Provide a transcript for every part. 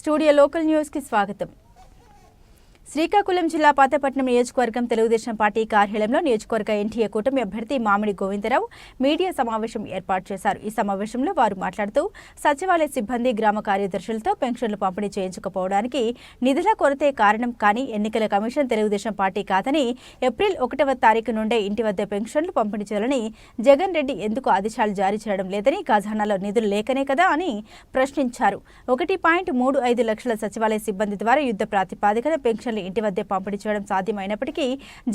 Studio local న్యూస్కి స్వాగతం శ్రీకాకుళం జిల్లా పాతపట్నం నియోజకవర్గం తెలుగుదేశం పార్టీ కార్యాలయంలో నియోజకవర్గ ఎన్టీఏ కూటమి అభ్యర్థి మామిడి గోవిందరావు మీడియా సమావేశం ఏర్పాటు చేశారు. ఈ సమావేశంలో వారు మాట్లాడుతూ సచివాలయ సిబ్బంది గ్రామ కార్యదర్శులతో పెన్షన్లు పంపిణీ చేయించకపోవడానికి నిధుల కొరతే కారణం కానీ ఎన్నికల కమిషన్ తెలుగుదేశం పార్టీ కాదని ఏప్రిల్ ఒకటవ తారీఖు నుండే ఇంటి వద్ద పెన్షన్లు పంపిణీ చేయాలని జగన్ రెడ్డి ఎందుకు ఆదేశాలు జారీ చేయడం లేదని ఖజానాలో నిధులు లేకనే కదా అని ప్రశ్నించారు. ఒకటి పాయింట్ మూడు ఐదు లక్షల సచివాలయ సిబ్బంది ద్వారా యుద్ధ ప్రాతిపాదికన పెన్షన్లు ఇంటి వద్దే పంపిణీ చేయడం సాధ్యమైనప్పటికీ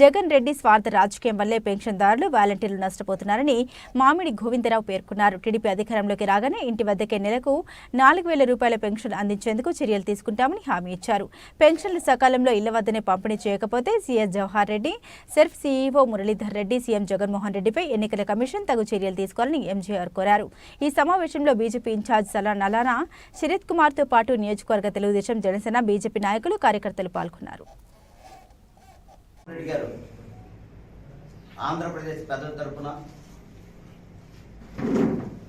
జగన్ రెడ్డి స్వార్థ రాజకీయం వల్లే పెన్షన్దారులు వాలంటీర్లు నష్టపోతున్నారని మామిడి గోవిందరావు పేర్కొన్నారు. టీడీపీ అధికారంలోకి రాగానే ఇంటి వద్దకే నెలకు నాలుగు వేల రూపాయల పెన్షన్ అందించేందుకు చర్యలు తీసుకుంటామని హామీ ఇచ్చారు. పెన్షన్లు సకాలంలో ఇళ్ళ వద్దనే పంపిణీ చేయకపోతే CS Jawahar Reddy SERP CEO Muralidhar Reddy CM Jaganmohan రెడ్డిపై ఎన్నికల కమిషన్ తగు చర్యలు తీసుకోవాలని ఎంజీఆర్ కోరారు. ఈ సమావేశంలో బీజేపీ ఇన్ఛార్జ్ సలా నలానా శరత్ కుమార్తో పాటు నియోజకవర్గ తెలుగుదేశం జనసేన బీజేపీ నాయకులు కార్యకర్తలు పాల్గొన్నారు. అన్నారు ఆంధ్రప్రదేశ్ పెద్దల తరపున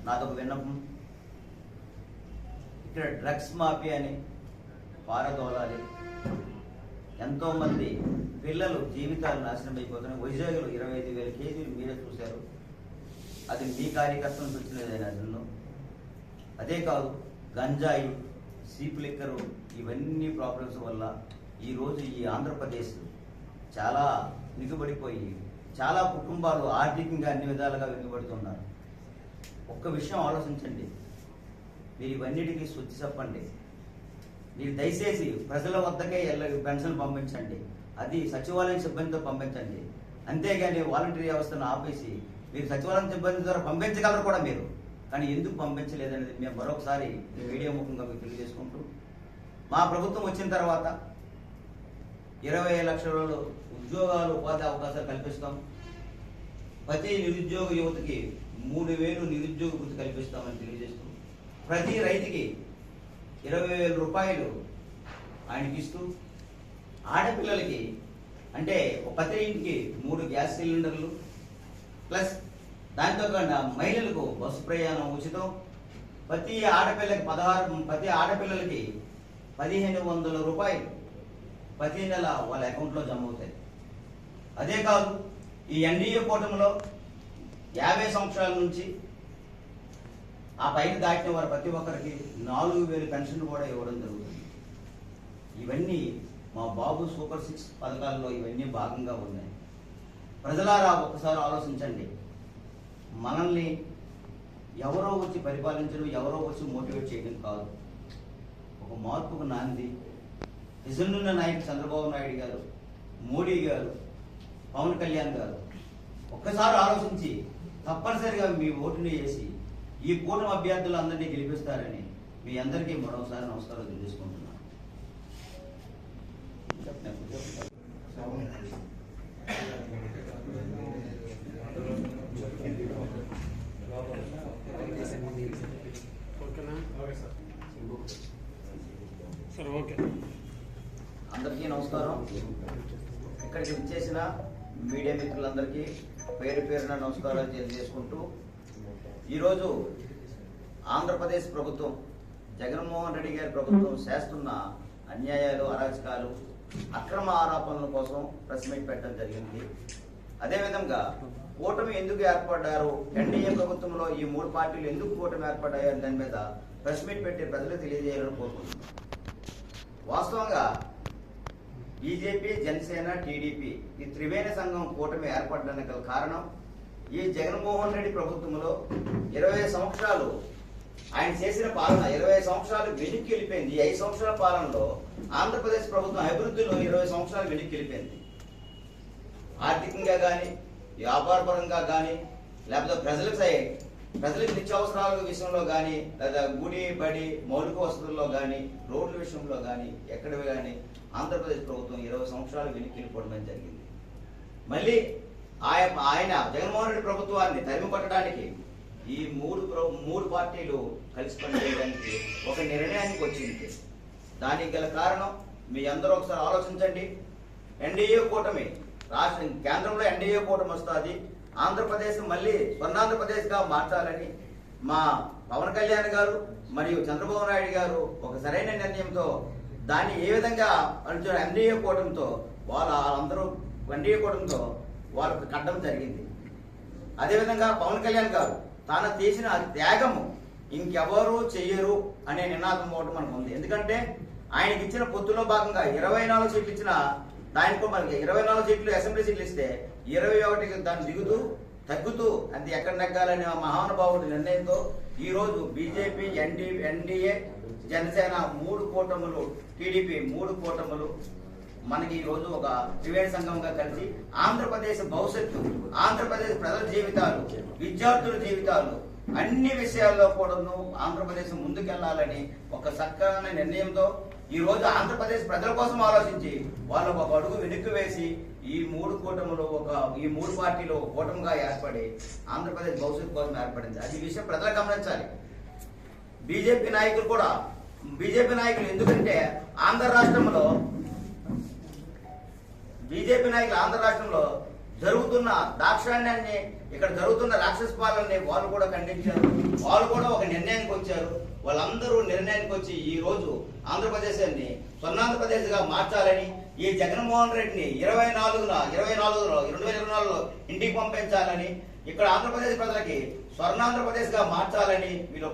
నాదొక విన్నపం. ఇక్కడ డ్రగ్స్ మాఫియాని పారదోలాలి. ఎంతోమంది పిల్లలు జీవితాలు నాశనం అయిపోతున్నాయి. వైజాగ్లో ఇరవై ఐదు వేల కేజీలు మీరే చూశారు. అది మీ కార్యకర్తల నుంచి వచ్చినది అసలు అదే కాదు గంజాయి సీప్ లిక్కరు ఇవన్నీ ప్రాబ్లమ్స్ వల్ల ఈరోజు ఈ ఆంధ్రప్రదేశ్ చాలా నిగుబడిపోయి చాలా కుటుంబాలు ఆర్థికంగా అన్ని విధాలుగా వెనుకబడుతున్నారు. ఒక్క విషయం ఆలోచించండి. మీరు ఇవన్నిటికీ శుద్ధి చెప్పండి. మీరు దయచేసి ప్రజల వద్దకే ఎల్ల పెన్షన్ పంపించండి. అది సచివాలయం సిబ్బందితో పంపించండి. అంతేగాని వాలంటీర్ వ్యవస్థను ఆపేసి మీరు సచివాలయం సిబ్బంది ద్వారా పంపించగలరు కూడా మీరు. కానీ ఎందుకు పంపించలేదనేది మేము మరొకసారి ఈ మీడియా ముఖంగా మీకు తెలియజేసుకుంటూ మా ప్రభుత్వం వచ్చిన తర్వాత ఇరవై లక్షల ఉద్యోగాలు ఉపాధి అవకాశాలు కల్పిస్తాం. ప్రతి నిరుద్యోగ యువతకి మూడు వేలు నిరుద్యోగ వృత్తి కల్పిస్తామని తెలియజేస్తూ ప్రతి రైతుకి ఇరవై వేల రూపాయలు ఆయనకి ఇస్తూ ఆడపిల్లలకి అంటే ఒక ప్రతి ఇంటికి మూడు గ్యాస్ సిలిండర్లు ప్లస్ దాంతో కాకుండా మహిళలకు బస్సు ప్రయాణం ఉచితం. ప్రతి ఆడపిల్లకి పదహారు ప్రతి ఆడపిల్లలకి పదిహేను వందల రూపాయలు ప్రతి నెల వాళ్ళ అకౌంట్లో జమ అవుతాయి. అదే కాదు ఈ ఎన్డీఏ కూటమిలో యాభై సంవత్సరాల నుంచి ఆ పైన దాటిన వారు ప్రతి ఒక్కరికి నాలుగు వేలు పెన్షన్ కూడా ఇవ్వడం జరుగుతుంది. ఇవన్నీ మా బాబు సూపర్ సిక్స్ పథకాల్లో ఇవన్నీ భాగంగా ఉన్నాయి. ప్రజలారా ఒక్కసారి ఆలోచించండి. మనల్ని ఎవరో వచ్చి పరిపాలించడం ఎవరో వచ్చి మోటివేట్ చేయడం కాదు. ఒక మార్పుకు నాంది నిజనున్న నాయకుడు చంద్రబాబు నాయుడు గారు మోడీ గారు పవన్ కళ్యాణ్ గారు ఒక్కసారి ఆలోచించి తప్పనిసరిగా మీ ఓటుని వేసి ఈ కూటమి అభ్యర్థులందరినీ గెలిపిస్తారని మీ అందరికీ మరోసారి నమస్కారం తెలియజేసుకుంటున్నాను. Sir okay. అందరికీ నమస్కారం. ఇక్కడికి విచ్చేసిన మీడియా మిత్రులందరికీ పేరు పేరున నమస్కారాలు తెలియజేసుకుంటూ ఈరోజు ఆంధ్రప్రదేశ్ ప్రభుత్వం జగన్మోహన్ రెడ్డి గారి ప్రభుత్వం చేస్తున్న అన్యాయాలు అరాచకాలు అక్రమ ఆరోపణల కోసం ప్రెస్ మీట్ పెట్టడం జరిగింది. అదేవిధంగా కూటమి ఎందుకు ఏర్పడ్డారు? ఎన్డీఏ ప్రభుత్వంలో ఈ మూడు పార్టీలు ఎందుకు కూటమి ఏర్పడ్డాయో దాని మీద ప్రెస్ మీట్ పెట్టి ప్రజలకు తెలియజేయాలని కోరుకుంటున్నాం. వాస్తవంగా బీజేపీ జనసేన టీడీపీ ఈ త్రివేణి సంఘం కూటమి ఏర్పడడానికి గల కారణం ఈ జగన్మోహన్ రెడ్డి ప్రభుత్వంలో ఇరవై సంవత్సరాలు ఆయన చేసిన పాలన ఇరవై సంవత్సరాలు వెనక్కి వెళ్ళిపోయింది. ఈ ఐదు సంవత్సరాల పాలనలో ఆంధ్రప్రదేశ్ ప్రభుత్వం అభివృద్ధిలో ఇరవై సంవత్సరాలు వెనక్కి వెళ్ళిపోయింది. ఆర్థికంగా కానీ వ్యాపారపరంగా కానీ లేకపోతే ప్రజలకు సై ప్రజలకు నిత్యావసరాల విషయంలో కానీ లేదా గుడి బడి మౌలిక వసతుల్లో కానీ రోడ్ల విషయంలో కానీ ఎక్కడ కానీ ఆంధ్రప్రదేశ్ ప్రభుత్వం ఇరవై సంవత్సరాలు వెనక్కి జరిగింది. మళ్ళీ ఆయన ఆయన జగన్మోహన్ రెడ్డి ప్రభుత్వాన్ని తరిమిపట్టడానికి ఈ మూడు మూడు పార్టీలు కలిసి పనిచేయడానికి ఒక నిర్ణయానికి వచ్చింది. దానికి గల కారణం మీ అందరూ ఒకసారి ఆలోచించండి. ఎన్డీఏ కూటమి రాష్ట్ర కేంద్రంలో ఎన్డీఏ కూటమి వస్తుంది. ఆంధ్రప్రదేశ్ మళ్ళీ స్వర్ణాంధ్రప్రదేశ్గా మార్చాలని మా పవన్ కళ్యాణ్ గారు మరియు చంద్రబాబు నాయుడు గారు ఒక సరైన నిర్ణయంతో దాన్ని ఏ విధంగా ఎన్డీఏ కూటమితో వాళ్ళ వాళ్ళందరూ ఎన్డీఏ కూటమితో వాళ్ళకు కట్టడం జరిగింది. అదేవిధంగా పవన్ కళ్యాణ్ గారు తాను తీసిన త్యాగము ఇంకెవరు చెయ్యరు అనే నినాదం ఒకటి మనకు ఉంది. ఎందుకంటే ఆయనకి ఇచ్చిన పొత్తులో భాగంగా ఇరవై నాలుగు సీట్లు ఇచ్చిన దానికో మనకి ఇరవై నాలుగు సీట్లు అసెంబ్లీ సీట్లు ఇస్తే ఇరవై ఒకటికి దాన్ని దిగుతూ తగ్గుతూ అది ఎక్కడ తగ్గాలనే మహానుభావుడి నిర్ణయంతో ఈ రోజు బీజేపీ ఎన్డీ ఎన్డీఏ జనసేన మూడు కూటములు టీడీపీ మూడు కూటములు మనకి ఈ రోజు ఒక త్రివేణి సంఘంగా కలిసి ఆంధ్రప్రదేశ్ భవిష్యత్తు ఆంధ్రప్రదేశ్ ప్రజల జీవితాలు విద్యార్థుల జీవితాలు అన్ని విషయాల్లో కూడాను ఆంధ్రప్రదేశ్ ముందుకెళ్ళాలని ఒక చక్కని నిర్ణయంతో ఈ రోజు ఆంధ్రప్రదేశ్ ప్రజల కోసం ఆలోచించి వాళ్ళు ఒక అడుగు వెనక్కి వేసి ఈ మూడు కూటములు ఒక ఈ మూడు పార్టీలు ఒక కూటమిగా ఏర్పడి ఆంధ్రప్రదేశ్ భవిష్యత్తు కోసం ఏర్పడింది. అది ఈ విషయం ప్రజలు గమనించాలి. బీజేపీ నాయకులు కూడా బీజేపీ నాయకులు ఎందుకంటే ఆంధ్ర రాష్ట్రంలో బీజేపీ నాయకులు ఆంధ్ర రాష్ట్రంలో జరుగుతున్న దాక్షాణ్యాన్ని ఇక్కడ జరుగుతున్న రాక్షస పాలనని వాళ్ళు కూడా ఖండించారు. వాళ్ళు కూడా ఒక నిర్ణయానికి వచ్చారు. వాళ్ళందరూ నిర్ణయానికి వచ్చి ఈ రోజు ఆంధ్రప్రదేశాన్ని స్వర్ణాంధ్రప్రదేశ్గా మార్చాలని ఈ జగన్మోహన్ రెడ్డిని ఇరవై నాలుగున ఇరవై నాలుగులో రెండు వేల ఇరవై నాలుగులో ఇంటికి పంపించాలని ఇక్కడ ఆంధ్రప్రదేశ్ ప్రజలకి స్వర్ణాంధ్రప్రదేశ్గా మార్చాలని వీళ్ళు